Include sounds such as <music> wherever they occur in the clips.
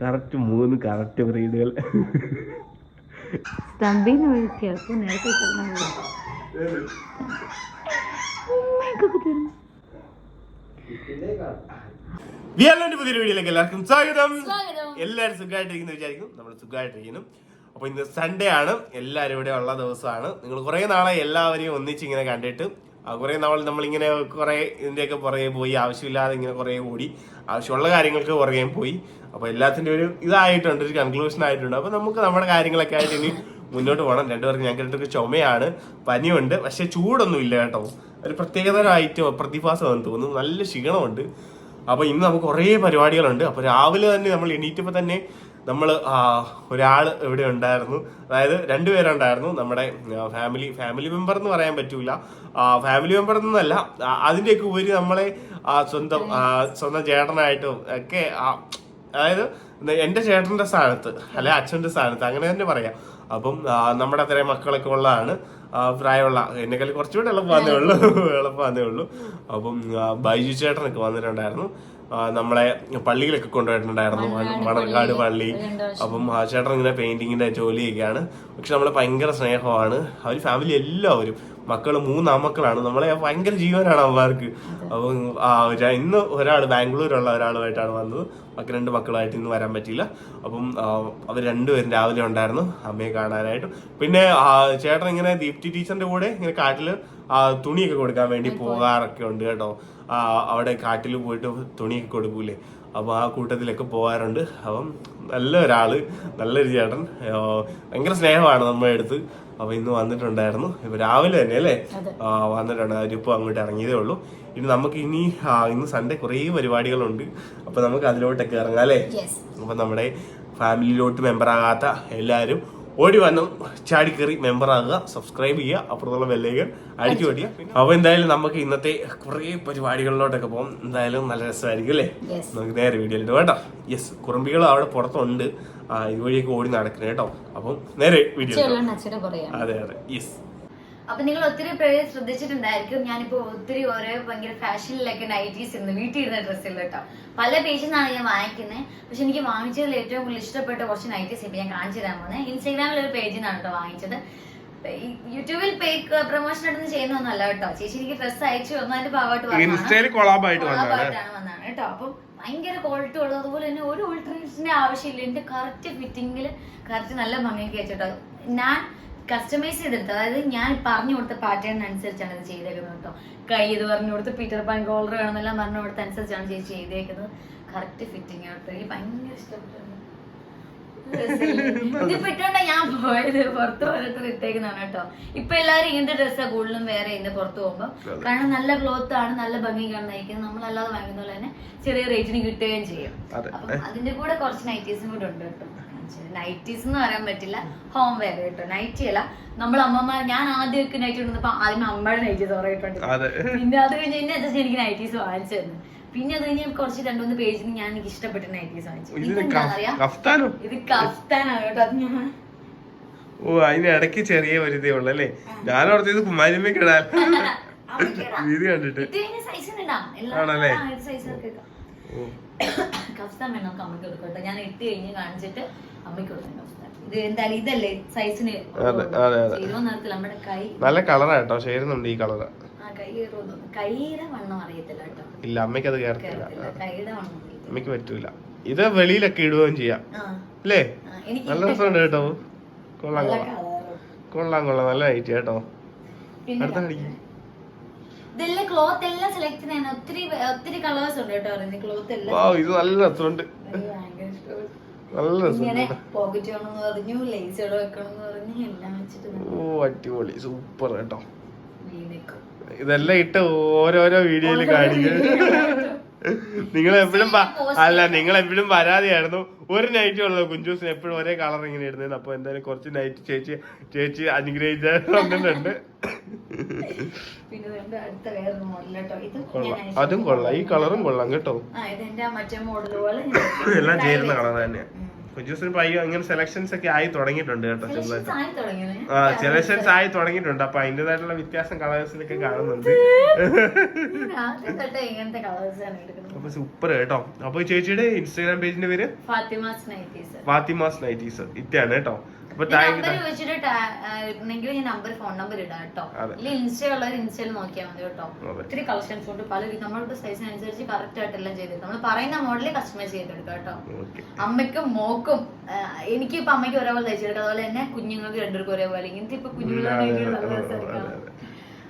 Correct മൂന്ന് correct ബ്രീഡുകൾ സ്റ്റമ്പിന്ന് ഒഴിച്ചപ്പോൾ നേരത്തെ പറഞ്ഞത് ഉമ്മയ്ക്കൊക്കെ തരുന്നു വിയർലൻഡ് പുതിയൊരു വീഡിയോയിലേക്ക് എല്ലാവർക്കും സ്വാഗതം. എല്ലാവരും സുഖമായിട്ടിരിക്കുന്നു വിചാരിക്കും നമ്മൾ സുഖമായിട്ടിരിക്കുന്നു. അപ്പോൾ ഇന്ന് സൺഡേ ആണ്. എല്ലാവരും ഇവിടെ ഉള്ള ദിവസമാണ്. നിങ്ങൾ കുറേ നാളെ എല്ലാവരെയും ഒന്നിച്ചിങ്ങനെ കണ്ടിട്ട് കുറേ നമ്മൾ നമ്മളിങ്ങനെ കുറേ ഇതിന്റെയൊക്കെ പുറകെ പോയി ആവശ്യമില്ലാതെ ഇങ്ങനെ കുറേ ഓടി ആവശ്യമുള്ള കാര്യങ്ങൾക്ക് പുറകെ പോയി. അപ്പോൾ എല്ലാത്തിന്റെ ഒരു ഇതായിട്ടുണ്ട് ഒരു കൺക്ലൂഷൻ ആയിട്ടുണ്ട്. അപ്പോൾ നമുക്ക് നമ്മുടെ കാര്യങ്ങളൊക്കെ ആയിട്ട് ഇനി മുന്നോട്ട് പോകണം രണ്ടുപേർക്ക് ഞങ്ങൾക്ക് ചുമയാണ് പനിയുണ്ട് പക്ഷേ ചൂടൊന്നും ഇല്ല കേട്ടോ. ഒരു പ്രത്യേകതരമായിട്ട് പ്രതിഭാസമാണെന്ന് തോന്നുന്നു. നല്ല ക്ഷീണമുണ്ട്. അപ്പോൾ ഇന്ന് നമുക്ക് കുറേ പരിപാടികളുണ്ട്. അപ്പോൾ രാവിലെ തന്നെ നമ്മൾ എണീറ്റപ്പോൾ തന്നെ നമ്മൾ ഒരാൾ ഇവിടെ ഉണ്ടായിരുന്നു. അതായത് രണ്ടുപേരുണ്ടായിരുന്നു നമ്മുടെ ഫാമിലി ഫാമിലി മെമ്പർ എന്ന് പറയാൻ പറ്റൂല. ഫാമിലി മെമ്പർ എന്നല്ല അതിന്റെയൊക്കെ ഉപരി നമ്മളെ സ്വന്തം സ്വന്തം ചേട്ടനായിട്ടും ഒക്കെ അതായത് എന്റെ ചേട്ടന്റെ സ്ഥാനത്ത് അല്ലെ അച്ഛന്റെ സ്ഥാനത്ത് അങ്ങനെ തന്നെ പറയാം. അപ്പം നമ്മുടെ അത്രയും മക്കളൊക്കെ ഉള്ളതാണ്. പ്രായമുള്ള എന്നെക്കാൾ കുറച്ചുകൂടെ എളുപ്പമാന്നേ ഉള്ളൂ. എളുപ്പമാന്നേ ഉള്ളൂ. അപ്പം ബൈജു ചേട്ടനൊക്കെ വന്നിട്ടുണ്ടായിരുന്നു. നമ്മളെ പള്ളിയിലൊക്കെ കൊണ്ടുപോയിട്ടുണ്ടായിരുന്നു മണർക്കാട് പള്ളി അപ്പം ചേട്ടൻ ഇങ്ങനെ പെയിന്റിങ്ങിന്റെ ജോലിയൊക്കെയാണ്. പക്ഷെ നമ്മളെ ഭയങ്കര സ്നേഹമാണ്. അവർ ഫാമിലി എല്ലാവരും മക്കൾ മൂന്നാമക്കളാണ്. നമ്മളെ ഭയങ്കര ജീവനാണ് അവർക്ക് അപ്പം ഇന്ന് ഒരാൾ ബാംഗ്ലൂരുള്ള ഒരാളുമായിട്ടാണ് വന്നത്. ബാക്കി രണ്ട് മക്കളായിട്ട് ഇന്ന് വരാൻ പറ്റിയില്ല. അപ്പം അവർ രണ്ടുപേരും രാവിലെ ഉണ്ടായിരുന്നു. അമ്മയെ കാണാനായിട്ടും. പിന്നെ ചേട്ടൻ ഇങ്ങനെ ദീപ്തി ടീച്ചറിന്റെ കൂടെ ഇങ്ങനെ കാട്ടിൽ തുണിയൊക്കെ കൊടുക്കാൻ വേണ്ടി പോകാറൊക്കെ ഉണ്ട് കേട്ടോ. അവിടെ കാട്ടിൽ പോയിട്ട് തുണിയൊക്കെ കൊടുക്കൂലേ? അപ്പോൾ ആ കൂട്ടത്തിലൊക്കെ പോകാറുണ്ട് അപ്പം നല്ല ഒരാൾ നല്ലൊരു ചേട്ടൻ. ഭയങ്കര സ്നേഹമാണ് നമ്മുടെ അടുത്ത്. അപ്പൊ ഇന്ന് വന്നിട്ടുണ്ടായിരുന്നു. ഇപ്പൊ രാവിലെ തന്നെ അല്ലേ? വന്നിട്ടുണ്ട്. അവരിപ്പോ അങ്ങോട്ട് ഇറങ്ങിയതേ ഉള്ളൂ. ഇനി നമുക്ക് ഇനി ഇന്ന് സൺഡേ കുറേ പരിപാടികളുണ്ട്. അപ്പൊ നമുക്ക് അതിലോട്ടൊക്കെ ഇറങ്ങാം അല്ലേ? അപ്പൊ നമ്മുടെ ഫാമിലിയിലോട്ട് മെമ്പറാകാത്ത എല്ലാവരും ഓടി വന്നു ചാടിക്കറി മെമ്പർ ആകുക സബ്സ്ക്രൈബ് ചെയ്യുക അപ്പുറത്തുള്ള ബെല്ലേക്ക് അടിച്ചു പൊടിയ അപ്പൊ എന്തായാലും നമുക്ക് ഇന്നത്തെ കുറേ പരിപാടികളിലോട്ടൊക്കെ പോകും. എന്തായാലും നല്ല രസമായിരിക്കും അല്ലേ? നമുക്ക് നേരെ വീഡിയോയിലിട്ട് കേട്ടോ. യെസ് കുറുമ്പികൾ അവിടെ പുറത്തുണ്ട്. ആ, ഇതുവഴിയൊക്കെ ഓടി നടക്കണേ കേട്ടോ. അപ്പം നേരെ വീഡിയോ അതെ അതെ. യെസ് അപ്പൊ നിങ്ങൾ ഒത്തിരി പേര് ശ്രദ്ധിച്ചിട്ടുണ്ടായിരിക്കും. ഞാനിപ്പോ ഒത്തിരി ഓരോ ഭയങ്കര ഫാഷനിലൊക്കെ നൈറ്റീസ് ഇരുന്ന് വീട്ടിൽ ഇരുന്ന കേട്ടോ. പല പേജിന്നാണ് ഞാൻ വാങ്ങിക്കുന്നത് പക്ഷെ എനിക്ക് വാങ്ങിച്ചതിൽ ഏറ്റവും കൂടുതൽ ഇഷ്ടപ്പെട്ട കുറച്ച് നൈറ്റീസ് ഇപ്പൊ ഞാൻ കാണിച്ചു തരാൻ പോകുന്നത് ഇൻസ്റ്റാഗ്രാമിൽ ഒരു പേജിൽ നിന്നാണ് കേട്ടോ വാങ്ങിച്ചത്. യൂട്യൂബിൽ പേക്ക് പ്രൊമോഷൻ ആയിട്ടൊന്നും ചെയ്യുന്നൊന്നല്ല കേട്ടോ. ചേച്ചി എനിക്ക് ഡ്രസ്സ് അയച്ചു തന്നു. അതിന്റെ ഭാഗമായിട്ട് കൊളാബായിട്ടാണ് വന്നതാണ് കേട്ടോ. അപ്പം ഭയങ്കര ക്വാളിറ്റി ഉള്ളത്. അതുപോലെ തന്നെ ഒരു ഓൾട്രേഷന്റെ ആവശ്യമില്ല. എന്റെ കറക്റ്റ് ഫിറ്റിംഗിൽ കറക്റ്റ് നല്ല ഭംഗിയൊക്കെ വെച്ചിട്ടോ ഞാൻ കസ്റ്റമൈസ് ചെയ്തെടുത്ത്. അതായത് ഞാൻ പറഞ്ഞു കൊടുത്ത പാറ്റേൺ അനുസരിച്ചാണ് ഇത് ചെയ്തേക്കുന്നത് കേട്ടോ കൈ ഇത് പറഞ്ഞു കൊടുത്ത് പീറ്റർ പാൻ കോളർ വേണമെന്നെല്ലാം പറഞ്ഞു കൊടുത്ത അനുസരിച്ചാണ് ചേച്ചി ചെയ്തേക്കുന്നത്. കറക്റ്റ് ഫിറ്റിംഗ് ആണ് എനിക്ക് ഭയങ്കര ഇഷ്ടപ്പെട്ടു. <laughs> ഇതിപ്പോ ഇട്ടോണ്ടാ ഞാൻ പോയത്. പുറത്ത് പോയിട്ട് ഇട്ടേക്കുന്നതാണ് കേട്ടോ ഇപ്പൊ എല്ലാവരും ഇങ്ങനത്തെ ഡ്രസ്സാ കൂടുതലും വേറെ ഇന്ന് പുറത്ത് പോകുമ്പോൾ കാരണം നല്ല ക്ലോത്ത് ആണ് നല്ല ഭംഗിക്കാണ് നയിക്കുന്നത് നമ്മളല്ലാതെ വാങ്ങുന്ന പോലെ തന്നെ ചെറിയ റേറ്റിന് കിട്ടുകയും ചെയ്യും. അപ്പൊ അപ്പം അതിന്റെ കൂടെ കുറച്ച് നൈറ്റീസും കൂടെ ഉണ്ട് കേട്ടോ നൈറ്റീസ് എന്ന് പറയാൻ പറ്റില്ല. ഹോം വെയർ കേട്ടോ. നൈറ്റി അല്ല. നമ്മൾ അമ്മമാർ ഞാൻ ആദ്യമൊക്കെ നൈറ്റി ഇടുന്നപ്പോ ആദ്യം അമ്മയുടെ നൈറ്റി തുറയിട്ടുണ്ട് പിന്നെ അത് കഴിഞ്ഞ് എന്നെ അച്ഛൻ എനിക്ക് നൈറ്റീസ് വാങ്ങിച്ചു തന്നു പിന്നെ അത് കഴിഞ്ഞ് കുറച്ച് രണ്ടുമൂന്ന് പേജിൽ ഞാൻ എനിക്ക് ഇഷ്ടപ്പെട്ട നൈറ്റീസ് വാങ്ങിച്ചു ഇത് കഫ്താനാണ് കേട്ടോ അത് ഞാൻ. ഓ അതിന് ഇടയ്ക്ക് ചെറിയ ഒരു ഇതേ ഉള്ളു അല്ലേ? ഞാൻ ഓർത്തത് ഇത് കിടാൻ ഇടാൻ വീതി കണ്ടിട്ട്. ഇത് ഇടാം. ആണല്ലേ? കഫ്താൻ വേണം നമുക്ക് അമ്മയ്ക്ക് കൊടുക്കാം ഞാൻ ഇട്ട് കഴിഞ്ഞ് കാണിച്ചിട്ട് നല്ല കളറാ കേട്ടോ. ചേരുന്നുണ്ട് ഈ കളറ്. ഇല്ല അമ്മയ്ക്ക് അത് കേറത്തില്ല. അമ്മയ്ക്ക് പറ്റൂല. ഇത് വെളിയിലൊക്കെ ഇടുകയും ചെയ്യാം. അല്ലേ? നല്ല രസമുണ്ട് കേട്ടോ. കൊള്ളാം കൊള്ളാം. കൊള്ളാം കൊള്ളാം. നല്ല ഐറ്റം കേട്ടോ. അടുത്ത കടിക്ക്. ഇതെല്ലാം ക്ലോത്ത് എല്ലാം സെലക്ട് ചെയ്യുന്ന ഒത്തിരി ഒത്തിരി കളേഴ്സ് ഉണ്ട് കേട്ടോ. ക്ലോത്ത് എല്ലാം ഇത് നല്ല രസമുണ്ട്. നല്ല ഓ അടിപൊളി സൂപ്പർ കേട്ടോ. ഇതെല്ലാം ഇട്ട് ഓരോരോ വീഡിയോയിൽ കാണിക്കും. നിങ്ങൾ എപ്പോഴും അല്ല നിങ്ങൾ എപ്പോഴും പരാതിയായിരുന്നു. ഒരു നൈറ്റ് ഉള്ളത് കുഞ്ചൂസിന് എപ്പോഴും ഒരേ കളർ ഇങ്ങനെ ഇടുന്നത് അപ്പൊ എന്തായാലും കുറച്ച് നൈറ്റ് ചേച്ചി ചേച്ചി അനുഗ്രഹിച്ച അതും കൊള്ളാം. ഈ കളറും കൊള്ളാം കേട്ടോ. എല്ലാം ചേരുന്ന കളർ തന്നെയാ. ഉം. കുഞ്ചൂസിന് പയ്യോ അങ്ങനെ സെലക്ഷൻസ് ഒക്കെ ആയി തുടങ്ങിയിട്ടുണ്ട് കേട്ടോ ചെറുതായിട്ട്. ആ സെലക്ഷൻസ് ആയി തുടങ്ങിയിട്ടുണ്ട്. അപ്പൊ അതിന്റേതായിട്ടുള്ള വ്യത്യാസം കളേഴ്സിലൊക്കെ കാണുന്നുണ്ട്. <laughs> അപ്പൊ സൂപ്പർ കേട്ടോ. അപ്പൊ ചേച്ചിയുടെ ഇൻസ്റ്റാഗ്രാം പേജിന്റെ പേര്? ഫാത്തിമാസ് നൈറ്റീസ്. ഇറ്റാണ് കേട്ടോ. അപ്പൊ താങ്ക് നമ്പർ വെച്ചിട്ട് ഉണ്ടെങ്കിൽ ഞാൻ നമ്പർ ഫോൺ നമ്പർ ഇടാം കേട്ടോ. അതെ. ഇല്ല ഇൻസ്റ്റ ഉള്ളവർ ഇൻസ്റ്റയിൽ നോക്കിയാൽ മതി കേട്ടോ. ഒത്തിരി കളക്ഷൻസ് ഉണ്ട്. പല രീതി നമ്മളുടെ സൈസിനനുസരിച്ച് കറക്റ്റ് ആയിട്ട് എല്ലാം ചെയ്ത് നമ്മൾ പറയുന്ന മോഡലിൽ കസ്റ്റമൈസ് ചെയ്തെടുക്കാം കേട്ടോ. ഓക്കെ. അമ്മയ്ക്കും മോക്കും എനിക്ക് ഇപ്പൊ അമ്മയ്ക്ക് ഒരേപോലെ തയ്ച്ചെടുക്കാം അതുപോലെ തന്നെ കുഞ്ഞുങ്ങൾക്ക് രണ്ടുപേർക്കും ഒരേപോലെ. ഇങ്ങനത്തെ ഇപ്പൊ കുഞ്ഞുങ്ങളാണെങ്കിൽ നല്ല രസമായിരിക്കും.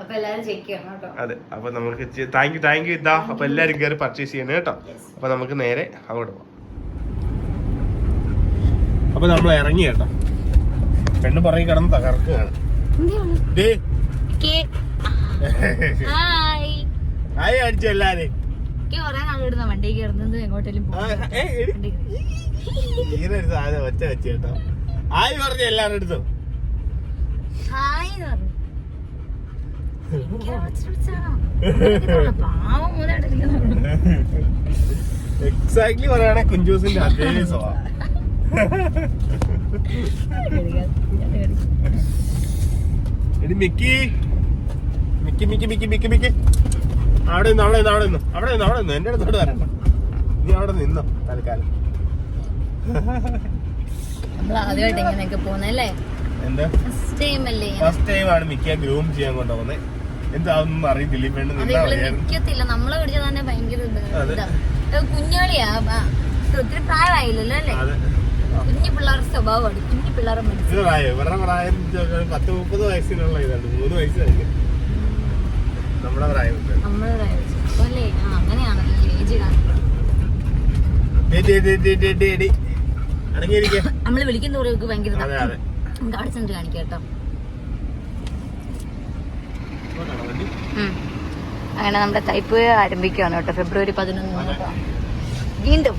അപ്പൊ എല്ലാരും ചെക്ക് ചെയ്യണം കേട്ടോ. അതെ. അപ്പൊ നമുക്ക് താങ്ക് യു താങ്ക് യു ഇതാ. അപ്പൊ എല്ലാരും കയറി പർച്ചേസ് ചെയ്യണം കേട്ടോ. അപ്പൊ നമുക്ക് നേരെ അങ്ങോട്ട് പോവാം. അപ്പൊ നമ്മൾ ഇറങ്ങി കേട്ടോ. പെണ്ണ് പറയും കിടന്ന് തകർക്കുകയാണ്. ആയി അടിച്ചു വണ്ടി കയറുന്നത് എങ്ങോട്ടെങ്കിലും വെച്ച് കേട്ടോ. ആയി പറഞ്ഞു എല്ലാവരുടെ അടുത്തും. എക്സാക്ട്ലി <laughs> പറയണേ കുഞ്ചൂസിന്റെ അതേ സ്വഭാവം. എടി Mickey. Mickey Mickey Mickey Mickey Mickey. അവിടെ നിന്ന് അവിടെ നിന്ന് അവിടെ നിന്ന്. അവിടെ നിന്ന് അവിടെ നിന്ന്. എന്റെ അടുത്തോട്ട് വരണ്ട നീ അവിടെ നിന്നോ തൽക്കാലം. നമ്മൾ ആദ്യമായിട്ട് ഇങ്ങനെയൊക്കെ പോകുന്നല്ലേ എന്താ? ഫസ്റ്റ് ടൈം അല്ലേ ഫസ്റ്റ് ടൈം ആണ് മിക്കിയെ ഗ്രൂം ചെയ്യാൻ കൊണ്ടുപോകുന്നത് എന്താണെന്നൊന്നും അറിയത്തില്ല. പെണ്ണ് നമ്മളെ പിടിച്ച തന്നെ ഭയങ്കര കുഞ്ഞാളിയാ ഒത്തിരി പ്രായമായില്ലല്ലോ അല്ലേ? കുഞ്ഞു പിള്ളേരുടെ സ്വഭാവമാണ്. കുഞ്ഞു പിള്ളേരെ മനസ്സിൽ ഇത് പ്രായം ഇവരുടെ പ്രായം ഒരു പത്ത് മുപ്പത് വയസ്സിനുള്ള ഇതാണ്. മൂന്ന് നമ്മുടെ പ്രായം പ്രായം അല്ലേ? ആ ഏജ്. അടങ്ങിയിരിക്കെ. നമ്മൾ വിളിക്കുന്ന കുറേ ഭയങ്കര അതെ അതെ. നമുക്ക് അവിടെ ചെന്നിട്ട് കാണിക്കാം കേട്ടോ. അങ്ങനെ നമ്മുടെ തൈപ്പ് ആരംഭിക്കുകയാണ് കേട്ടോ. ഫെബ്രുവരി പതിനൊന്ന്. വീണ്ടും.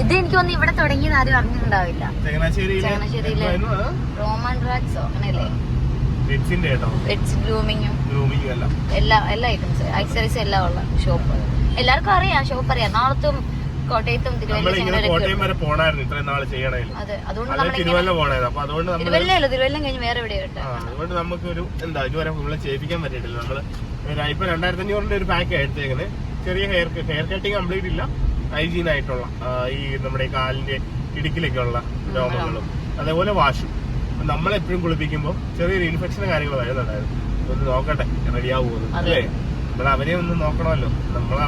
ഇത് എനിക്ക് തോന്നുന്നു ഇവിടെ തുടങ്ങിയത് ആരും അറിഞ്ഞിട്ടുണ്ടാവില്ല. ചങ്ങനാശ്ശേരിയിലെ? റോമൻ റാക്സോ അങ്ങനെയല്ലേ? എല്ലാം. എല്ലാ ഐറ്റംസ് ആക്സറീസ് എല്ലാം ഉള്ള ഷോപ്പ് എല്ലാവർക്കും അറിയാം ഷോപ്പ് അറിയാം. നാളത്തും കോട്ടയത്തും തിരുവല്ലയല്ലോ? തിരുവല്ലം കഴിഞ്ഞ് വേറെ അതുകൊണ്ട് നമുക്ക് ഒരു എന്താ ഇതുവരെ നമ്മളെ ചെയ്യിപ്പിക്കാൻ പറ്റിയിട്ടില്ല. നമ്മൾ ഇപ്പൊ രണ്ടായിരത്തി അഞ്ഞൂറിന്റെ ഒരു പാക്ക് എടുത്തേക്കുന്നത് ചെറിയ ഹെയർ ഹെയർ കട്ടിങ് കംപ്ലീറ്റ് ഇല്ല. ഹൈജീൻ ആയിട്ടുള്ള ഈ നമ്മുടെ കാലിന്റെ ഇടുക്കിലൊക്കെ ഉള്ള രോഗങ്ങളും അതേപോലെ വാഷും. നമ്മളെപ്പോഴും കുളിപ്പിക്കുമ്പോൾ ചെറിയൊരു ഇൻഫെക്ഷൻ കാര്യങ്ങളും വരുന്നുണ്ടായിരുന്നു. ഒന്ന് നോക്കട്ടെ റെഡിയാവുമോ. അല്ലേ? നമ്മൾ അവരെ ഒന്ന് നോക്കണമല്ലോ. നമ്മൾ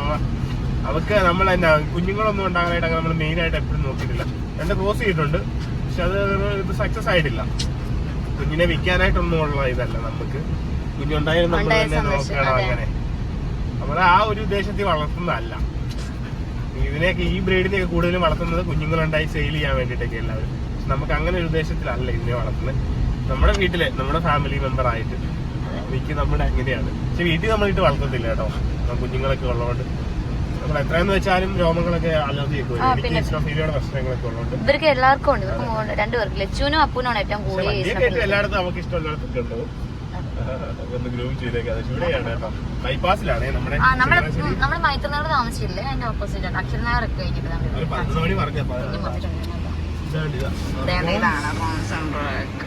അവർക്ക് നമ്മൾ തന്നെ കുഞ്ഞുങ്ങളൊന്നും ഉണ്ടാകാനായിട്ട് അങ്ങനെ നമ്മൾ മെയിൻ ആയിട്ട് എപ്പോഴും നോക്കിയിട്ടില്ല. രണ്ട് ക്രോസ് ചെയ്തിട്ടുണ്ട് പക്ഷെ അത് ഇത് സക്സസ് ആയിട്ടില്ല. കുഞ്ഞിനെ വിൽക്കാനായിട്ടൊന്നും ഉള്ള ഇതല്ല നമുക്ക്. കുഞ്ഞുണ്ടായാലും നമ്മൾ തന്നെ നോക്കണം അങ്ങനെ. നമ്മൾ ആ ഒരു ഉദ്ദേശത്തിൽ വളർത്തുന്നതല്ല. ഇതിനെയൊക്കെ ഈ ബ്രീഡിനെയൊക്കെ കൂടുതലും വളർത്തുന്നത് കുഞ്ഞുങ്ങളുണ്ടായി സെയിൽ ചെയ്യാൻ വേണ്ടിയിട്ടൊക്കെ എല്ലാവരും നമുക്ക് അങ്ങനെ ഒരു ഉദ്ദേശത്തിലല്ല ഇതിനെ വളർത്തുന്നത്. നമ്മുടെ വീട്ടിലെ നമ്മുടെ ഫാമിലി മെമ്പർ ആയിട്ട് മിക്ക നമ്മുടെ അങ്ങനെയാണ് പക്ഷെ വീട്ടിൽ നമ്മളിട്ട് വളർത്തത്തില്ല കേട്ടോ. കുഞ്ഞുങ്ങളൊക്കെ ഉള്ളതുകൊണ്ട്. നമ്മൾ എത്രയെന്ന് വെച്ചാലും രോമങ്ങളൊക്കെ പ്രശ്നങ്ങളൊക്കെ ഉള്ളതുകൊണ്ട്. ഇവർക്ക് എല്ലാവർക്കും ഉണ്ട്. ഇവർക്ക് രണ്ടുപേർക്ക് ലച്ചുവിനും അപ്പൂനാണ് ഏറ്റവും കൂടുതൽ വണ്ടിയൊക്കെ ആയിട്ട് എല്ലായിടത്തും നമുക്ക് ഇഷ്ടമുള്ളിടത്തൊക്കെ ഉണ്ടാവും ഒന്ന് ഗ്രൂം ചെയ്തേക്കാം. ഇവിടെയാണ് കേട്ടോ. ബൈപ്പാസിലാണേ നമ്മുടെ നമ്മൾ. നമ്മൾ മൈത്രനോട് താമസിച്ചില്ലേ അതിന്റെ ഓപ്പോസിറ്റ് അക്ഷരനഗർ നമ്മൾ ഒരു പതിനൊന്ന് മണി ഇതാ. ഇതാണ് ഇതാണ് concentrate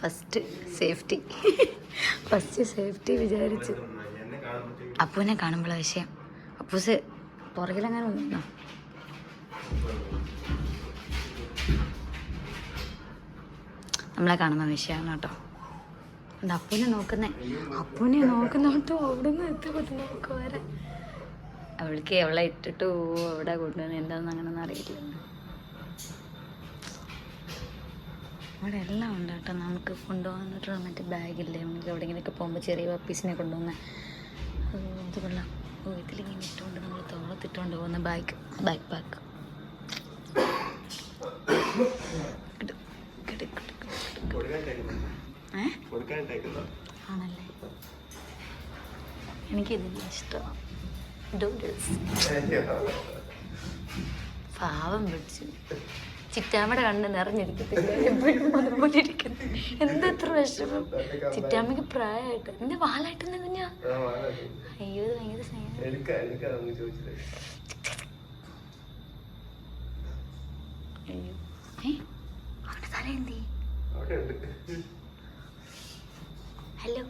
first safety. First safety വിചാരിച്ചു. അപ്പൂനെ കാണുമ്പോഴാണ് വിഷയം. അപ്പൂസ് പുറകിലെങ്ങനെ ഉണ്ടോ? നമ്മളെ കാണുന്ന വിഷയമാണ് കേട്ടോ. അപ്പൂനെ നോക്കുന്നേ? അപ്പൂനെ നോക്കുന്ന കേട്ടോ അവിടെ നിന്ന് എത്തിക്കൊണ്ട് നോക്ക് വരെ. അവൾക്ക് എവളെ ഇട്ടിട്ട് പോവോ എവിടെ കൊണ്ടുവന്ന് എന്താണെന്ന് അങ്ങനെയൊന്നും അറിയില്ല അവിടെ എല്ലാം ഉണ്ട് കേട്ടോ. നമുക്ക് കൊണ്ടുപോകാനായിട്ടുള്ള മറ്റേ ബാഗില്ലേ? നമുക്ക് എവിടെയെങ്കിലുമൊക്കെ പോകുമ്പോൾ ചെറിയ പപ്പീസിനെ കൊണ്ടുപോകുന്ന കൊള്ളാം. ഓ ഇതിലിങ്ങനെ ഇട്ടുകൊണ്ട് നമ്മൾ തോളത്തിട്ടുകൊണ്ട് പോകുന്ന ബാഗ് ബാക്ക് പാക്ക് ആണല്ലേ. എനിക്ക് ഇതിന്റെ ഇഷ്ടമാണ് ഡൂഡിൽസ് പാവം പിടിച്ചു. ചിറ്റാമ്മയുടെ കണ്ണ് നിറഞ്ഞിരിക്കത്തില്ല? എപ്പോഴും അതുപോലെ ഇരിക്കുന്നു എന്തത്ര വിഷമം. ചിറ്റാമ്മക്ക് പ്രായമായിട്ട്. എന്റെ വാലായിട്ട് കുഞ്ഞാ? അയ്യോ ഇത് ഭയങ്കര അയ്യോ. അവന്റെ തല എന്തി? ഹലോ.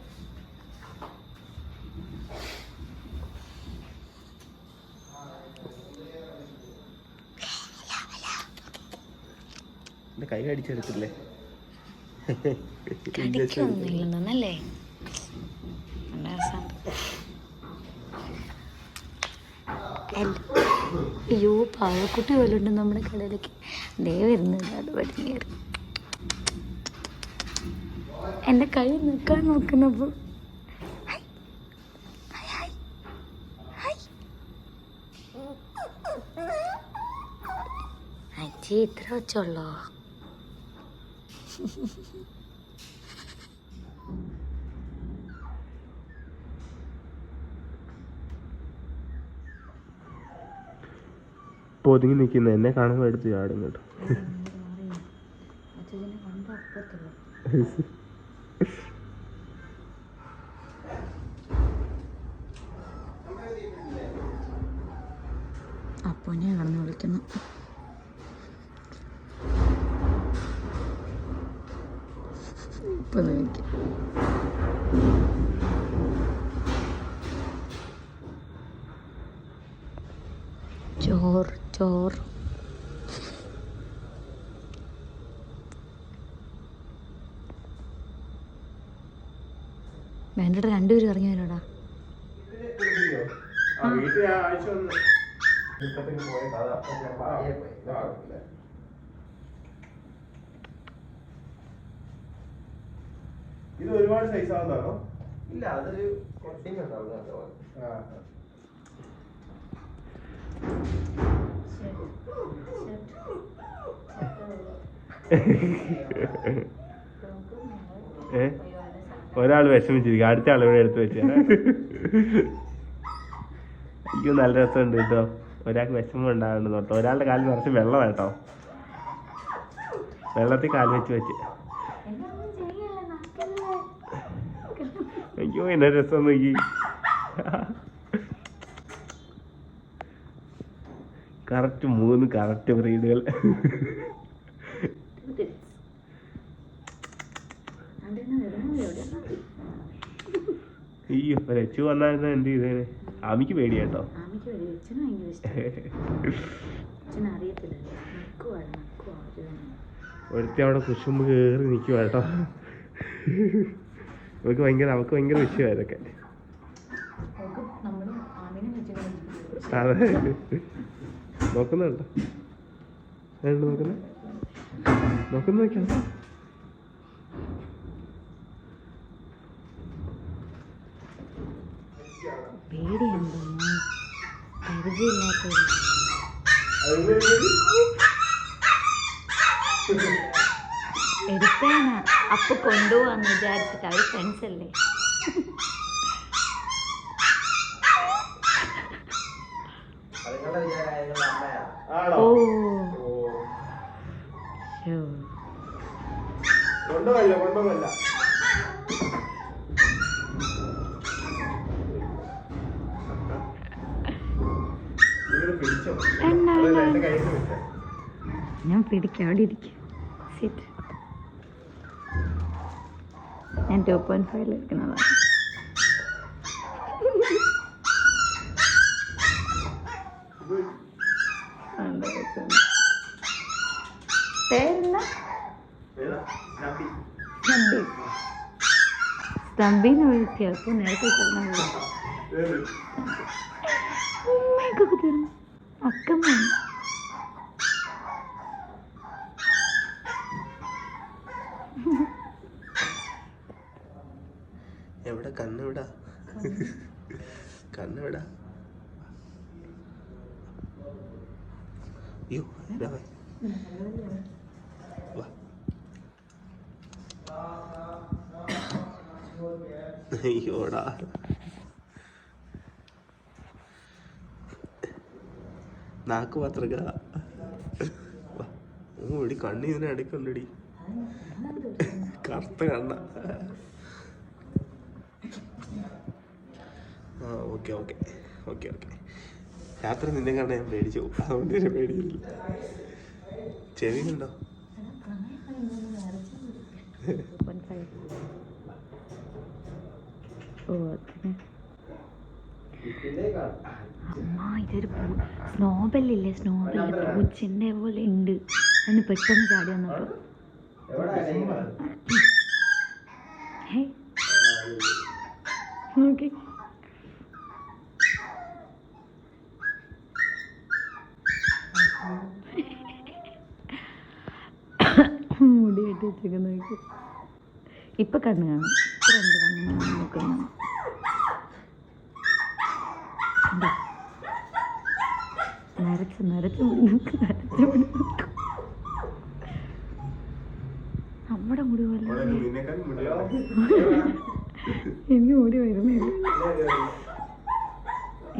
എന്റെ കൈ കടിച്ചെടുത്തില്ലേ കടിക്കൊന്നുമില്ലെന്നല്ലേ അയ്യോ പാവക്കുട്ടി പോലുണ്ട് നമ്മുടെ കടയിലേക്ക്. ദേ വരുന്നുണ്ട് അത് പടിഞ്ഞേറി. എന്റെ കൈ നിൽക്കാൻ നോക്കുന്നപ്പോൾ അച്ഛി ഇത്ര വെച്ചുള്ളോ ഒതുങ്ങി നിൽക്കുന്ന എന്നെ കാണുമ്പോൾ എടുത്ത് ചാടും കേട്ടോ. അപ്പത്തുള്ളൂ അപ്പൂനെ കടന്ന് വിളിക്കുന്നു. ഇപ്പൊ നോക്കി ചോറ് ചോറ്. വേണ്ടിട്ട് രണ്ടുപേരും ഇറങ്ങി വരോടാ. ഇത് ഒരുപാട് സൈസ് ആവുന്നതാണോ? ഇല്ല അതൊരു കൊട്ടിങ് ഉണ്ടാവും ഏ? ഒരാൾ വിഷമിച്ചിരിക്കും. അടുത്ത ആൾ ഇവിടെ എടുത്ത് വെച്ചാ അയ്യോ നല്ല രസമുണ്ട് കേട്ടോ. ഒരാൾക്ക് വിഷമം ഉണ്ടാകുന്നുണ്ട് കേട്ടോ. ഒരാളുടെ കാലിൽ നിറച്ച് വെള്ളം കേട്ടോ. വെള്ളത്തിൽ കാൽ വെച്ച് വെച്ച്. അയ്യോ എന്നെ രസം നോക്കി. കറക്റ്റ് മൂന്ന് കറക്റ്റ് ബ്രീഡുകൾ അയ്യോ രച്ചു വന്നായിരുന്നു എന്ത് ചെയ്തേനെ? അമിക്ക് പേടിയാട്ടോ ഒരുത്തി അവിടെ കുശുമ്പ് കയറി നിൽക്കുവാട്ടോ അവൾക്ക് ഭയങ്കര അവൾക്ക് ഭയങ്കര വിഷയമാണ് ഇതൊക്കെ അതെ. നോക്കുന്നുണ്ടോ? ഏതാണ്ട് നോക്കുന്നേ? പേടിയുണ്ടോ? പരിചയമില്ലാത്തൊരു എടുത്തേനാ. അപ്പൊ കൊണ്ടുപോവാന്ന് വിചാരിച്ചിട്ട് അവർ ഫ്രണ്ട്സ് അല്ലേ? ഓ. ഞാൻ പിടിക്കാം അവിടെ ഇരിക്കും. സീറ്റ് ഞാൻ ടു പോയിന്റ് ഫൈവിൽ എടുക്കുന്നതാണ് പേരെന്താ? സ്റ്റംബി സ്റ്റംബിന്ന് വിളിക്കുക അപ്പോൾ നേരത്തെ പറഞ്ഞ ഉമ്മയൊക്കെ തരും അക്കമ്മ. എവിടെ? കണ്ണെവിടാ? കണ്ണെവിടാ? അയ്യോ. അയ്യോടാ. നാക്ക് മാത്രക്ക ഓടി കണ്ണിങ്ങനെ അടിക്കണ്ടടി. കറുത്ത കണ്ണ. Okay okay. Okay okay. രാത്രി നിന്നെ കണ്ട ഞാൻ പേടിച്ചു അതുകൊണ്ട് ഞാൻ പേടിയില്ല. ചെവി കണ്ടോ? ഓ അങ്ങനെ അമ്മ ഇതൊരു സ്നോബെല്ലില്ലേ സ്നോബെല്ല് പൂച്ചിന്റെ പോലെ ഉണ്ട്. അതിന് പെട്ടെന്ന് ചാടി വന്നപ്പോ. നോക്കി. മുടി കെട്ടി വെച്ചേക്ക് നോക്കി. ഇപ്പൊ കണ്ണ് കാണും. രണ്ട് കണ്ണ് നോക്കുന്നു കണ്ടോ? നരച്ച് നരച്ച് നോക്ക് നരച്ച് നോക്ക് നമ്മുടെ മുടി പോലെ എനിക്ക് മുടി വരുന്നില്ല.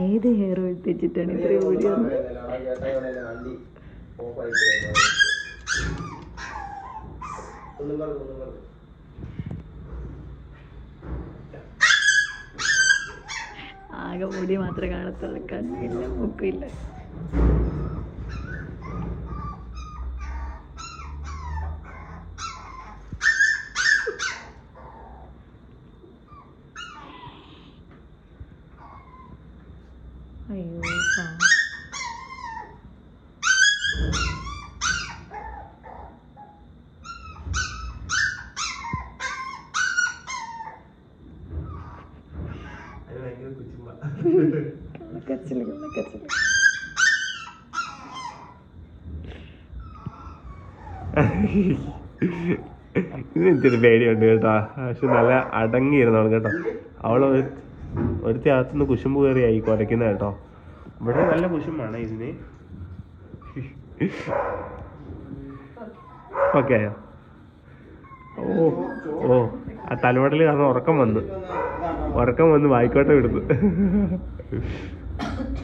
ഏത് ഹെയർ ഓയിൽ തെച്ചിട്ടാണ് ഇത്ര പറഞ്ഞു ആകെ മുടി മാത്രമേ കാണത്തുള്ളൂ. കണ്ണില്ല മൂക്കില്ല അയ്യോ പാവം. അത് ഭയങ്കര കുച്ചുമ്പ കള്ളക്കരച്ചിൽ കള്ളക്കരച്ചിൽ ഇതിന് ഇത്തിരി പേടിയുണ്ട് കേട്ടോ പക്ഷെ നല്ല അടങ്ങിയിരുന്നോളൂ കേട്ടോ. അവൾ ഒരു- ഒരുത്തി അകത്തുനിന്ന് കുശുമ്പ് കയറിയായി കുരയ്ക്കുന്ന കേട്ടോ. ഇവിടെ നല്ല കുശുമ്പാണ് ഇതിന്. ഓക്കെ ആയോ ഓ ഓ ആ തലമുടലിൽ കാരണം ഉറക്കം വന്നു. ഉറക്കം വന്ന് വായിക്കോട്ടെ വിടുന്നു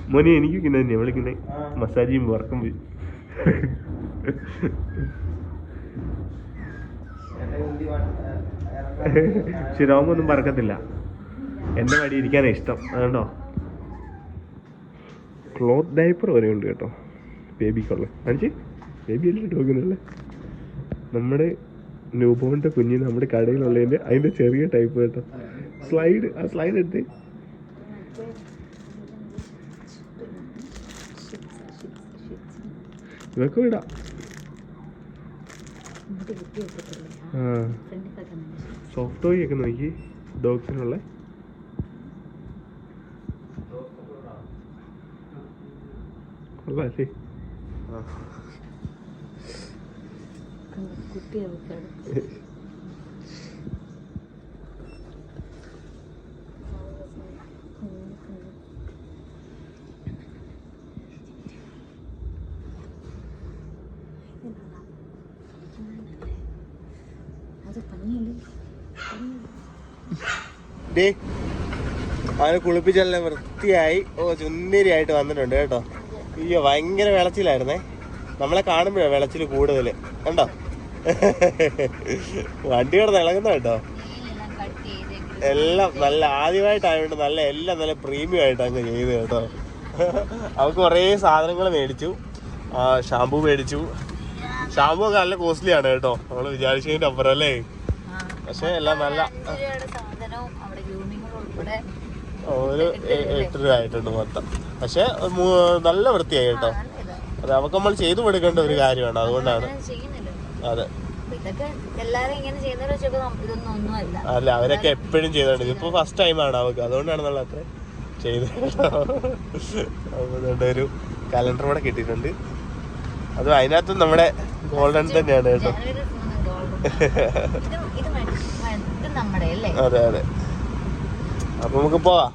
മോനി എനിക്ക് പിന്നെ തന്നെ വിളിക്കുന്നേ മസാജ് ചെയ്യുമ്പോൾ ഉറക്കം പോയി <laughs> എന്റെ ഒന്നും ഇറങ്ങാൻ പക്ഷെ രോമൊന്നും പറക്കത്തില്ല എന്റെ മടി ഇരിക്കാനാ ഇഷ്ടം. അതുകൊണ്ടോ? ക്ലോത്ത് ഡൈപ്പർ വരെ ഉണ്ട് കേട്ടോ. ബേബിക്കുള്ള അഞ്ചി ബേബി അല്ലേ ഡോഗിനല്ലേ നമ്മുടെ ന്യൂബോണിന്റെ കുഞ്ഞ് നമ്മുടെ കടയിലുള്ളതിന്റെ അതിന്റെ ചെറിയ ടൈപ്പ് കേട്ടോ. സ്ലൈഡ് ആ സ്ലൈഡ് എടുത്ത്. ഇതൊക്കെ വിടാം ആ. സോഫ്റ്റ് ടോയ് ഒക്കെ നോക്കി ഡോഗ്സിനുള്ള കൊള്ളാല്ലേ കുത്തി ഡേ. അവനെ കുളിപ്പിച്ചെല്ലാം വൃത്തിയായി. ഓ ചുന്തിരിയായിട്ട് വന്നിട്ടുണ്ട് കേട്ടോ. അയ്യോ ഭയങ്കര വിളച്ചിലായിരുന്നേ. നമ്മളെ കാണുമ്പോഴോ വിളച്ചിൽ കൂടുതൽ കണ്ടോ? വണ്ടി കിടന്ന് ഇളകുന്ന കേട്ടോ? എല്ലാം നല്ല ആദ്യമായിട്ടായതുകൊണ്ട് നല്ല എല്ലാം നല്ല പ്രീമിയം ആയിട്ട് അങ്ങ് ചെയ്ത് കേട്ടോ. അവൾക്ക് കുറേ സാധനങ്ങൾ മേടിച്ചു. ഷാമ്പു മേടിച്ചു. ഷാമ്പു ഒക്കെ നല്ല കോസ്റ്റ്ലി ആണ് കേട്ടോ. നമ്മൾ വിചാരിച്ചതിന്റെ അപ്പുറം അല്ലേ? പക്ഷേ എല്ലാം നല്ല ഒരു എട്ട് രൂപ ആയിട്ടുണ്ട് മൊത്തം. പക്ഷെ നല്ല വൃത്തിയായി കേട്ടോ. അത് അവക്ക് നമ്മൾ ചെയ്തു കൊടുക്കേണ്ട ഒരു കാര്യമാണ്. അതുകൊണ്ടാണ്. അതെ. അല്ല അവരൊക്കെ എപ്പോഴും ചെയ്തോണ്ട് ഇതിപ്പോ ഫസ്റ്റ് ടൈമാണ് അവർക്ക്. അതുകൊണ്ടാണ് നമ്മൾ അത്ര ചെയ്ത് അതുകൊണ്ട് ഒരു കലണ്ടർ കൂടെ കിട്ടിയിട്ടുണ്ട്. അത് അതിനകത്ത് നമ്മുടെ ഗോൾഡൻ തന്നെയാണ് കേട്ടോ. അതെ അതെ. അപ്പൊ നമുക്ക് പോവാം.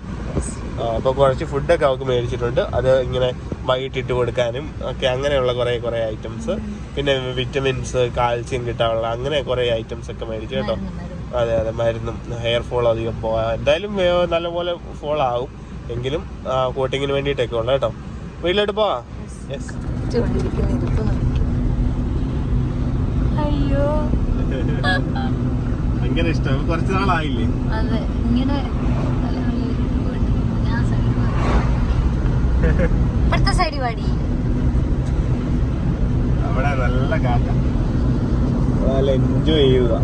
അപ്പോൾ അപ്പൊ കുറച്ച് ഫുഡൊക്കെ അവർക്ക് മേടിച്ചിട്ടുണ്ട്. അത് ഇങ്ങനെ വൈകിട്ടിട്ട് കൊടുക്കാനും ഒക്കെ അങ്ങനെയുള്ള കുറെ കുറെ ഐറ്റംസ് പിന്നെ വിറ്റമിൻസ് കാൽസ്യം കിട്ടാനുള്ള അങ്ങനെ കുറെ ഐറ്റംസ് ഒക്കെ മേടിച്ചു കേട്ടോ. അതെ അതെ മരുന്നും ഹെയർ ഫോൾ അധികം പോവാ. എന്തായാലും നല്ലപോലെ ഫോൾ ആവും. എങ്കിലും കോട്ടിങ്ങിന് വേണ്ടിയിട്ടൊക്കെ ഉള്ള കേട്ടോ. വീട്ടിലോട്ട് പോവാ? യെസ് അയ്യോ. <laughs> ഭയങ്കര ഇഷ്ടം. കുറച്ച് നാളായില്ലേ? അതെ ഇങ്ങനെ തലമുള്ള ഇരിപ്പ് കൊണ്ട് ഞാൻ സൈഡ് ഇപ്പഴത്തെ സൈഡ് പാടി അവിടെ നല്ല കാറ്റ. നല്ല എൻജോയ് ചെയ്യുക.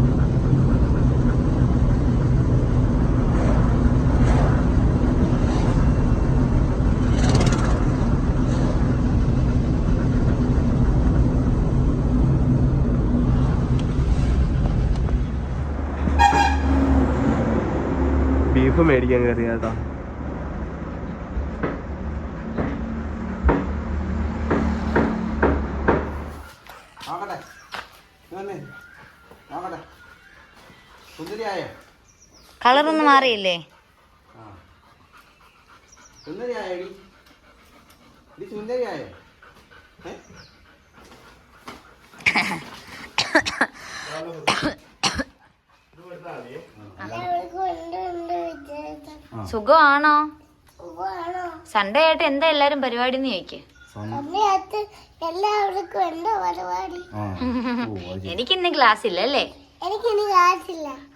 ബീഫ് മേടിക്കാൻ കയറിയ കേട്ടോ നോക്കട്ടെ ഇത് വന്നേ നോക്കട്ടെ സുന്ദരിയായോ കളറൊന്നും മാറിയില്ലേ? സുഖമാണോ? സൺഡേ ആയിട്ട് എന്താ എല്ലാരും പരിപാടി എന്ന് ചോദിക്കേ എല്ലാവർക്കും എന്താ പരിപാടി. എനിക്കിന്ന് ക്ലാസ് ഇല്ലല്ലേ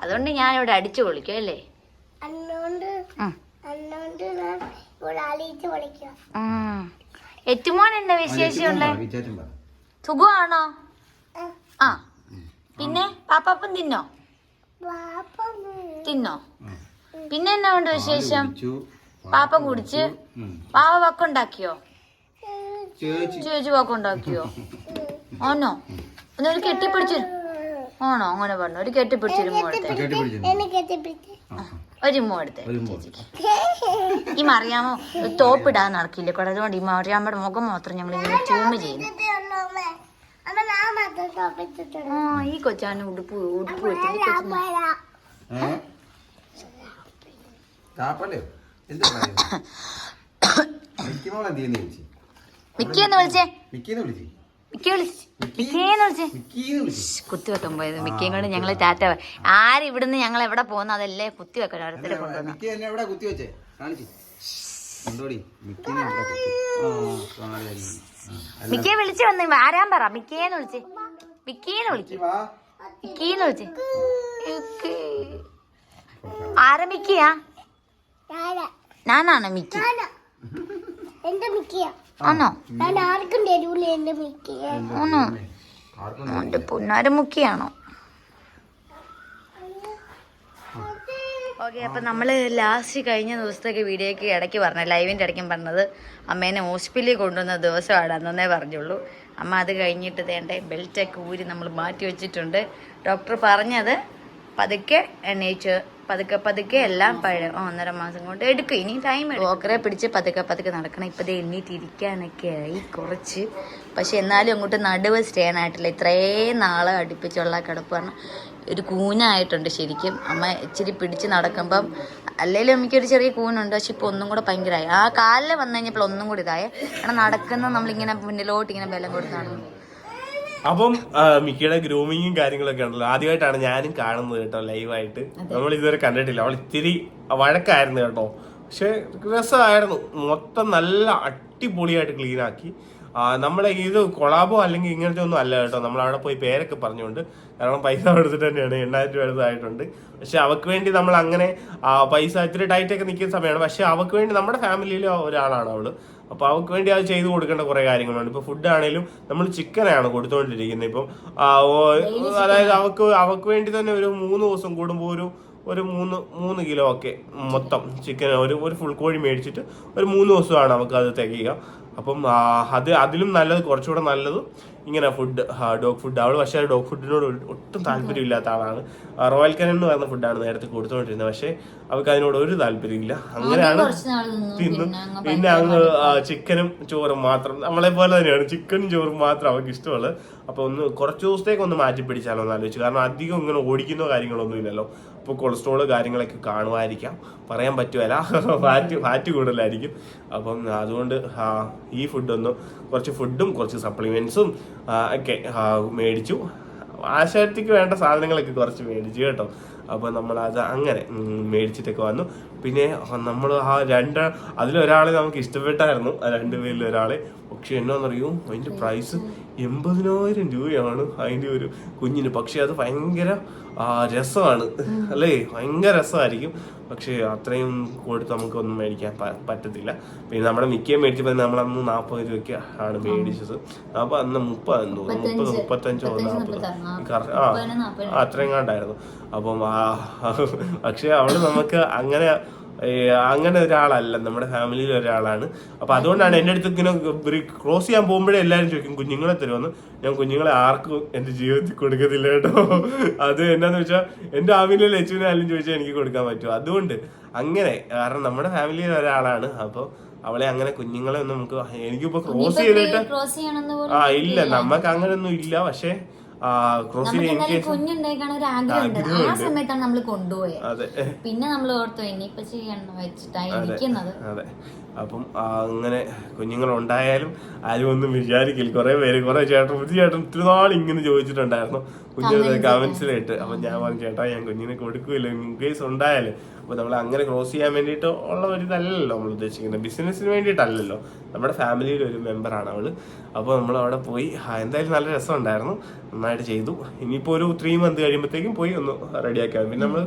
അതുകൊണ്ട് ഞാൻ ഇവിടെ അടിച്ചു പൊളിക്കും അല്ലേ. എറ്റുമോൻ എന്താ വിശേഷമുള്ള സുഖമാണോ? ആ. പിന്നെ പാപ്പാപ്പം തിന്നോ? തിന്നോ? പിന്നെ എന്നാ ഉണ്ട് വിശേഷം? പാപ്പം കുടിച്ച് പാവ വക്കുണ്ടാക്കിയോ? ചേച്ചി. വക്കുണ്ടാക്കിയോ? ഓനോ ഒന്നും കെട്ടിപ്പിടിച്ചു ആണോ? അങ്ങനെ പറഞ്ഞു. ഒരു കെട്ടിപ്പിടിച്ചിരുമോ എടുത്തേ. എനിക്ക് എത്തിപ്പിടിച്ച് ഒരു ഉമ്മ എടുത്തേ. ഈ മറിയാമോ തോപ്പിടാൻ നടക്കില്ല? കൂടെ അതുകൊണ്ട് ഈ മറിയാമ്മയുടെ മുഖം മാത്രം ഞങ്ങൾ ഇങ്ങനെ ട്യൂമ് ചെയ്യുന്നു. ആ ഈ കൊച്ചാണ് ഉടുപ്പ് ഉടുപ്പ് വെച്ചിട്ട് <coughs> മിക്കിയെന്ന് വിളിച്ചേ? മിക്കിയെന്ന് വിളിച്ചേ. കുത്തിവെക്കാൻ പോയത്. മിക്കയും കൊണ്ട് ഞങ്ങൾ ടാറ്റ ആര് ഇവിടുന്ന് ഞങ്ങൾ എവിടെ പോകുന്ന അതല്ലേ കുത്തിവെക്കണം ഓരോരുത്തരെ മിക്കി മിക്കിയെ വിളിച്ചു വന്ന് ആരാൻ പറ? മിക്കേന്ന് വിളിച്ച്. മിക്കീന്ന് വിളിക്കും. വാ. മിക്കീന്ന് വിളിച്ച്. മിക്കി. ആരാ മിക്കിയാ? ഞാനാ. ഞാനാണ് മിക്കി? എന്റെ മിക്കിയ. ആണോ? ഞാൻ ആർക്കും തരൂല എന്റെ മിക്കിയ ആണോ? ആർക്കും മോന്റെ പുന്നാര മുക്കിയാണോ? ഓക്കെ അപ്പം നമ്മൾ ലാസ്റ്റ് കഴിഞ്ഞ ദിവസത്തേക്ക് വീഡിയോയ്ക്ക് ഇടയ്ക്ക് പറഞ്ഞ ലൈവിന്റെ ഇടയ്ക്കും പറഞ്ഞത് അമ്മേനെ ഹോസ്പിറ്റലിൽ കൊണ്ടുവന്ന ദിവസമാണ് അന്നേ പറഞ്ഞുള്ളൂ. അമ്മ അത് കഴിഞ്ഞിട്ട് വേണ്ട ബെൽറ്റൊക്കെ ഊരി നമ്മൾ മാറ്റി വെച്ചിട്ടുണ്ട്. ഡോക്ടർ പറഞ്ഞത് പതുക്കെ എണ്ണയിച്ച് പതുക്കെ പതുക്കെ എല്ലാം പഴയ ഒന്നര മാസം കൊണ്ട് എടുക്കും. ഇനി ടൈം ഓക്കറെ പിടിച്ച് പതുക്കെ പതുക്കെ നടക്കണം. ഇപ്പം എണ്ണീറ്റ് ഇരിക്കാനൊക്കെ ആയി കുറച്ച്. പക്ഷെ എന്നാലും അങ്ങോട്ട് നടുവ് സ്റ്റേൺ ആയിട്ടില്ല. ഇത്രയും നാളെ അടുപ്പിച്ചുള്ള കിടപ്പ് കിടപ്പാണ് ഒരു കൂനായിട്ടുണ്ട് ശരിക്കും. അമ്മ ഇച്ചിരി പിടിച്ച് നടക്കുമ്പം അല്ലെങ്കിലും എനിക്കൊരു ചെറിയ കൂനുണ്ട്. പക്ഷെ ഇപ്പോൾ ഒന്നും കൂടെ ഭയങ്കരമായി ആ കാലിൽ വന്നു കഴിഞ്ഞപ്പോൾ ഒന്നും കൂടി ഇതായ. കാരണം നടക്കുന്ന നമ്മളിങ്ങനെ മുന്നിലോട്ട് ഇങ്ങനെ ബലം കൊടുത്താണ് അപ്പം മിക്കയുടെ ഗ്രൂമിങ്ങും കാര്യങ്ങളൊക്കെ ഉണ്ടല്ലോ. ആദ്യമായിട്ടാണ് ഞാനും കാണുന്നത് കേട്ടോ ലൈവായിട്ട് നമ്മൾ ഇതുവരെ കണ്ടിട്ടില്ല. അവൾ ഇത്തിരി വഴക്കായിരുന്നു കേട്ടോ. പക്ഷെ രസമായിരുന്നു. മൊത്തം നല്ല അടിപൊളിയായിട്ട് ക്ലീൻ ആക്കി. നമ്മളെ ഇത് കൊളാബോ അല്ലെങ്കിൽ ഇങ്ങനത്തെ ഒന്നും അല്ല കേട്ടോ. നമ്മൾ അവിടെ പോയി പേരൊക്കെ പറഞ്ഞുകൊണ്ട് കാരണം പൈസ കൊടുത്തിട്ട് തന്നെയാണ്. എണ്ണായിരം രൂപ അടുത്തായിട്ടുണ്ട് പക്ഷെ അവർക്ക് വേണ്ടി നമ്മൾ അങ്ങനെ പൈസ ഇത്തിരി ടൈറ്റ് ഒക്കെ നിൽക്കുന്ന സമയമാണ്. പക്ഷെ അവർക്ക് വേണ്ടി നമ്മുടെ ഫാമിലിയിലെ ഒരാളാണ് അവൾ. അപ്പൊ അവർക്ക് വേണ്ടി അത് ചെയ്തു കൊടുക്കേണ്ട കുറേ കാര്യങ്ങളുണ്ട്. ഇപ്പൊ ഫുഡ് ആണെങ്കിലും നമ്മൾ ചിക്കനാണ് കൊടുത്തുകൊണ്ടിരിക്കുന്നത് ഇപ്പം അതായത് അവർക്ക് അവർക്ക് വേണ്ടി തന്നെ ഒരു മൂന്ന് ദിവസം കൂടുമ്പോൾ ഒരു ഒരു മൂന്ന് മൂന്ന് കിലോ ഒക്കെ മൊത്തം ചിക്കൻ ഒരു ഒരു ഫുൾ കോഴി മേടിച്ചിട്ട് ഒരു മൂന്ന് ദിവസമാണ് നമുക്ക് അത് തികയുക. അപ്പം അത് അതിലും നല്ലത് കുറച്ചുകൂടെ നല്ലത് ഇങ്ങനെ ഫുഡ് ഡോഗ് ഫുഡ്. അവൾ പക്ഷേ ഡോഗ് ഫുഡിനോട് ഒട്ടും താല്പര്യമില്ലാത്ത ആളാണ്. റോയൽ കനൻ എന്ന് പറയുന്ന ഫുഡാണ് നേരത്തെ കൊടുത്തുകൊണ്ടിരുന്നത്. പക്ഷേ അവൾക്ക് അതിനോട് ഒരു താല്പര്യമില്ല അങ്ങനെയാണ് തിന്നു. പിന്നെ അങ്ങ് ചിക്കനും ചോറും മാത്രം. നമ്മളെ പോലെ തന്നെയാണ്. ചിക്കനും ചോറും മാത്രം അവൾക്ക് ഇഷ്ടമുള്ളത്. അപ്പൊ ഒന്ന് കുറച്ച് ദിവസത്തേക്ക് ഒന്ന് മാറ്റി പിടിച്ചാലോ എന്ന് ആലോചിച്ചു. കാരണം അധികം ഇങ്ങനെ ഓടിക്കുന്ന കാര്യങ്ങളൊന്നും ഇല്ലല്ലോ. അപ്പോൾ കൊളസ്ട്രോൾ കാര്യങ്ങളൊക്കെ കാണുമായിരിക്കാം. പറയാൻ പറ്റുമല്ല <laughs> ഫാറ്റ് ഫാറ്റ് കൂടുതലായിരിക്കും. അപ്പം അതുകൊണ്ട് ഈ ഫുഡൊന്നും കുറച്ച് ഫുഡും കുറച്ച് സപ്ലിമെൻസും ഒക്കെ മേടിച്ചു. ആശാരത്തിക്ക് വേണ്ട സാധനങ്ങളൊക്കെ കുറച്ച് മേടിച്ചു കേട്ടോ. അപ്പോൾ നമ്മളത് അങ്ങനെ മേടിച്ചിട്ടൊക്കെ വന്നു. പിന്നെ നമ്മൾ ആ രണ്ട് അതിലൊരാളെ നമുക്ക് ഇഷ്ടപ്പെട്ടായിരുന്നു. ആ രണ്ടുപേരിൽ ഒരാളെ പക്ഷെ എന്നാന്നറിയൂ? അതിന്റെ പ്രൈസ് എൺപതിനായിരം രൂപയാണ് അതിന്റെ ഒരു കുഞ്ഞിന്. പക്ഷേ അത് ഭയങ്കര രസമാണ്. അല്ലേ? ഭയങ്കര രസമായിരിക്കും. പക്ഷെ അത്രയും കൊടുത്ത് നമുക്കൊന്നും മേടിക്കാൻ പറ്റത്തില്ല. പിന്നെ നമ്മുടെ മിക്കയും മേടിച്ചപ്പോൾ നമ്മളന്ന് നാൽപ്പത് രൂപയ്ക്ക് ആണ് മേടിച്ചത്. അപ്പോൾ അന്ന് മുപ്പത് തോന്നുന്നു മുപ്പത് മുപ്പത്തഞ്ചോ നാൽപ്പത്. ആ അത്രയും കണ്ടായിരുന്നു. അപ്പം പക്ഷേ അവൾ നമുക്ക് അങ്ങനെ അങ്ങനെ ഒരാളല്ല. നമ്മുടെ ഫാമിലിയിൽ ഒരാളാണ്. അപ്പൊ അതുകൊണ്ടാണ് എന്റെ അടുത്ത് ഇങ്ങനെ ക്രോസ് ചെയ്യാൻ പോകുമ്പോഴേ എല്ലാവരും ചോദിക്കും കുഞ്ഞുങ്ങളെ തരുമെന്ന് ഞാൻ കുഞ്ഞുങ്ങളെ ആർക്കും എന്റെ ജീവിതത്തിൽ കൊടുക്കത്തില്ല കേട്ടോ. അത് എന്നാന്ന് വെച്ചാൽ എന്റെ ഫാമിലിയിൽ ലച്ചുവിനെ ആരും ചോദിച്ചാൽ എനിക്ക് കൊടുക്കാൻ പറ്റുമോ അതുകൊണ്ട് അങ്ങനെ കാരണം നമ്മുടെ ഫാമിലിയിൽ ഒരാളാണ്. അപ്പോൾ അവളെ അങ്ങനെ കുഞ്ഞുങ്ങളെ ഒന്നും നമുക്ക് എനിക്കിപ്പോ ക്രോസ് ചെയ്തിട്ട് ആ ഇല്ല. നമുക്ക് അങ്ങനൊന്നും ഇല്ല. പക്ഷേ പിന്നെ നമ്മൾ ഓർത്തു ഇനിയിപ്പൊ ചെയ്യണം വെച്ചിട്ടായി ഇരിക്കുന്നത്. അതെ. അപ്പം അങ്ങനെ കുഞ്ഞുങ്ങൾ ഉണ്ടായാലും ആരും ഒന്നും വിചാരിക്കില്ല. കുറെ പേര് കുറെ ചേട്ടൻ ഒരു ചേട്ടൻ ഇത്തിരി നാൾ ഇങ്ങനെ ചോദിച്ചിട്ടുണ്ടായിരുന്നു. കുഞ്ഞിനെ കമന്റ്സിലായിട്ട് അപ്പൊ ഞാൻ പറഞ്ഞു ചേട്ടാ ഞാൻ കുഞ്ഞിനെ കൊടുക്കൂല. കേസ് ഉണ്ടായാലും. അപ്പൊ നമ്മൾ അങ്ങനെ ക്രോസ് ചെയ്യാൻ വേണ്ടിട്ട് ഉള്ള ഒരു ഇതല്ലല്ലോ നമ്മൾ ഉദ്ദേശിക്കുന്നത്. ബിസിനസ്സിന് വേണ്ടിയിട്ടല്ലല്ലോ. നമ്മുടെ ഫാമിലിയിൽ ഒരു മെമ്പറാണ് അവൾ. അപ്പോൾ നമ്മൾ അവിടെ പോയി. എന്തായാലും നല്ല രസം ഉണ്ടായിരുന്നു നന്നായിട്ട് ചെയ്തു. ഇനിയിപ്പോൾ ഒരു ത്രീ മന്ത് കഴിയുമ്പോഴത്തേക്കും പോയി ഒന്ന് റെഡിയാക്കാം പിന്നെ നമ്മൾ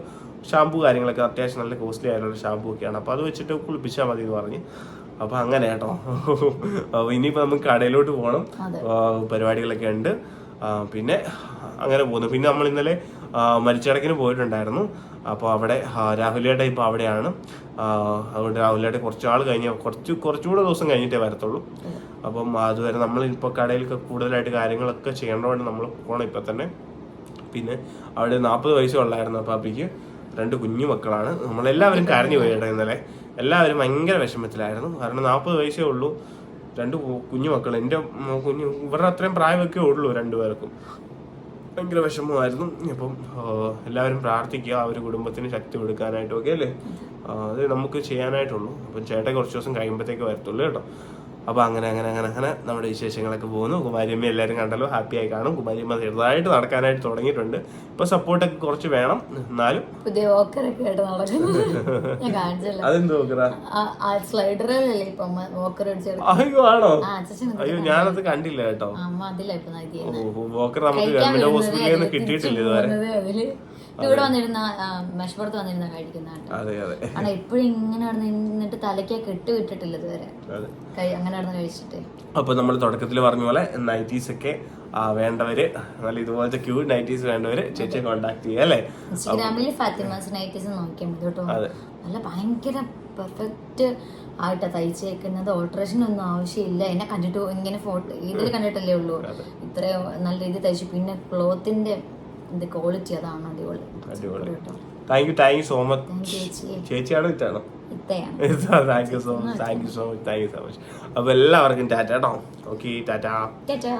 ഷാമ്പു കാര്യങ്ങളൊക്കെ അത്യാവശ്യം നല്ല കോസ്റ്റ്ലി ആയിട്ടുള്ള ഷാമ്പു ഒക്കെയാണ്. അപ്പോൾ അത് വെച്ചിട്ട് കുളിപ്പിച്ചാൽ മതി എന്ന് പറഞ്ഞ്. അപ്പോൾ അങ്ങനെ കേട്ടോ. അപ്പൊ ഇനിയിപ്പോൾ നമുക്ക് കടയിലോട്ട് പോകണം പരിപാടികളൊക്കെ ഉണ്ട്. പിന്നെ അങ്ങനെ പോകുന്നു. പിന്നെ നമ്മൾ ഇന്നലെ മരിച്ചടക്കിന് പോയിട്ടുണ്ടായിരുന്നു. അപ്പോൾ അവിടെ രാഹുലേട്ട ഇപ്പോൾ അവിടെയാണ്. അതുകൊണ്ട് രാഹുലേട്ട കുറച്ച് ആൾ കഴിഞ്ഞ കുറച്ച് കുറച്ചുകൂടെ ദിവസം കഴിഞ്ഞിട്ടേ വരത്തുള്ളൂ. അപ്പം അതുവരെ നമ്മൾ ഇപ്പോൾ കടയിലൊക്കെ കൂടുതലായിട്ട് കാര്യങ്ങളൊക്കെ ചെയ്യേണ്ടതുകൊണ്ട് നമ്മൾ പോകണം ഇപ്പം തന്നെ. പിന്നെ അവിടെ നാൽപ്പത് വയസ്സുള്ളായിരുന്നു അപ്പിക്ക് രണ്ട് കുഞ്ഞു മക്കളാണ്. നമ്മളെല്ലാവരും കരഞ്ഞു പോയി ഇന്നലെ. എല്ലാവരും ഭയങ്കര വിഷമത്തിലായിരുന്നു. കാരണം നാൽപ്പത് വയസ്സേ ഉള്ളൂ. രണ്ട് കുഞ്ഞു മക്കൾ എന്റെ കുഞ്ഞു ഇവരുടെ അത്രയും പ്രായമൊക്കെ ഉള്ളൂ രണ്ടുപേർക്കും. ഭയങ്കര വിഷമമായിരുന്നു. അപ്പം ആ, എല്ലാവരും പ്രാർത്ഥിക്കുക ഒരു കുടുംബത്തിന് ശക്തി കൊടുക്കാനായിട്ടും ഒക്കെ അല്ലേ അത് നമുക്ക് ചെയ്യാനായിട്ടുള്ളൂ. അപ്പം ചേട്ടൻ കുറച്ച് ദിവസം കഴിയുമ്പോഴത്തേക്ക് വരത്തുള്ളൂ കേട്ടോ. അപ്പോൾ അങ്ങനെ അങ്ങനെ അങ്ങനെ അങ്ങനെ നമ്മുടെ വിശേഷങ്ങളൊക്കെ പോകുന്നു. കുമാരിയമ്മ എല്ലാവരും കണ്ടല്ലോ ഹാപ്പി ആയി കാണും. കുമാരിയമ്മ ചെറുതായിട്ട് നടക്കാനായിട്ട് തുടങ്ങിയിട്ടുണ്ട്. ഇപ്പോൾ സപ്പോർട്ടൊക്കെ കുറച്ച് വേണം. എന്നാലും പുതിയ വോക്കറൊക്കെ ആയിട്ട് നടക്കുന്നു. ഞാൻ കാണിച്ചല്ലോ. അതെന്ത് നോക്കറ ആ? സ്ലൈഡറിലല്ലേ ഇപ്പൊ വോക്കർ അടിച്ചെടുക്കും അയ്യോ ആണോ? അയ്യോ ഞാനത് കണ്ടില്ല കേട്ടോ. അമ്മ അതിലാ ഇപ്പൊ വോക്കർ നമുക്ക് ഗവൺമെന്റ് ഹോസ്പിറ്റലിൽ നിന്ന് കിട്ടിയിട്ടില്ല ഇതുവരെ. ഇവിടെ വന്നിരുന്ന മെഷപ്പുറത്ത് വന്നിരുന്ന കഴിക്കുന്ന എപ്പോഴും ഇങ്ങനെ നടന്ന് നിന്നിട്ട് തലയ്ക്ക് കെട്ട് വിട്ടിട്ടില്ല ഇതുവരെ? അങ്ങനെ നടന്ന് കഴിച്ചിട്ട്. അപ്പോൾ നമ്മൾ തുടക്കത്തിൽ പറഞ്ഞ പോലെ നൈറ്റീസ് ഒക്കെ വേണ്ടവര് നല്ല ഇതുപോലത്തെ ക്യൂ നൈറ്റീസ് വേണ്ടവര് ചേച്ചിയെ കോണ്ടാക്ട് ചെയ്യുക അല്ലേ? ഇൻസ്റ്റാഗ്രാമിൽ ഫാത്തിമാസ് നൈറ്റീസ് നോക്കിയാൽ മതി കേട്ടോ. നല്ല ഭയങ്കര പെർഫെക്റ്റ് ആയിട്ടാ തയ്ച്ചേക്കുന്നത്. ഓൾട്രേഷൻ ഒന്നും ആവശ്യമില്ല. എന്നെ കണ്ടിട്ട് ഇങ്ങനെ ഫോട്ടോ ഇതിൽ കണ്ടിട്ടല്ലേ ഉള്ളൂ. ഇത്രയും നല്ല രീതിയിൽ തയ്ച്ചു. പിന്നെ ക്ലോത്തിന്റെ ഇത് ക്വാളിറ്റി അതാണ് അടിപൊളി. Thank you thank you so much ചേച്ചിയാണോ ഇത്താണോ? Thank you so much thank you so much thank you so much അപ്പോൾ എല്ലാവർക്കും ടാറ്റ കേട്ടോ ഓക്കെ ടാറ്റാ. ചേച്ചാ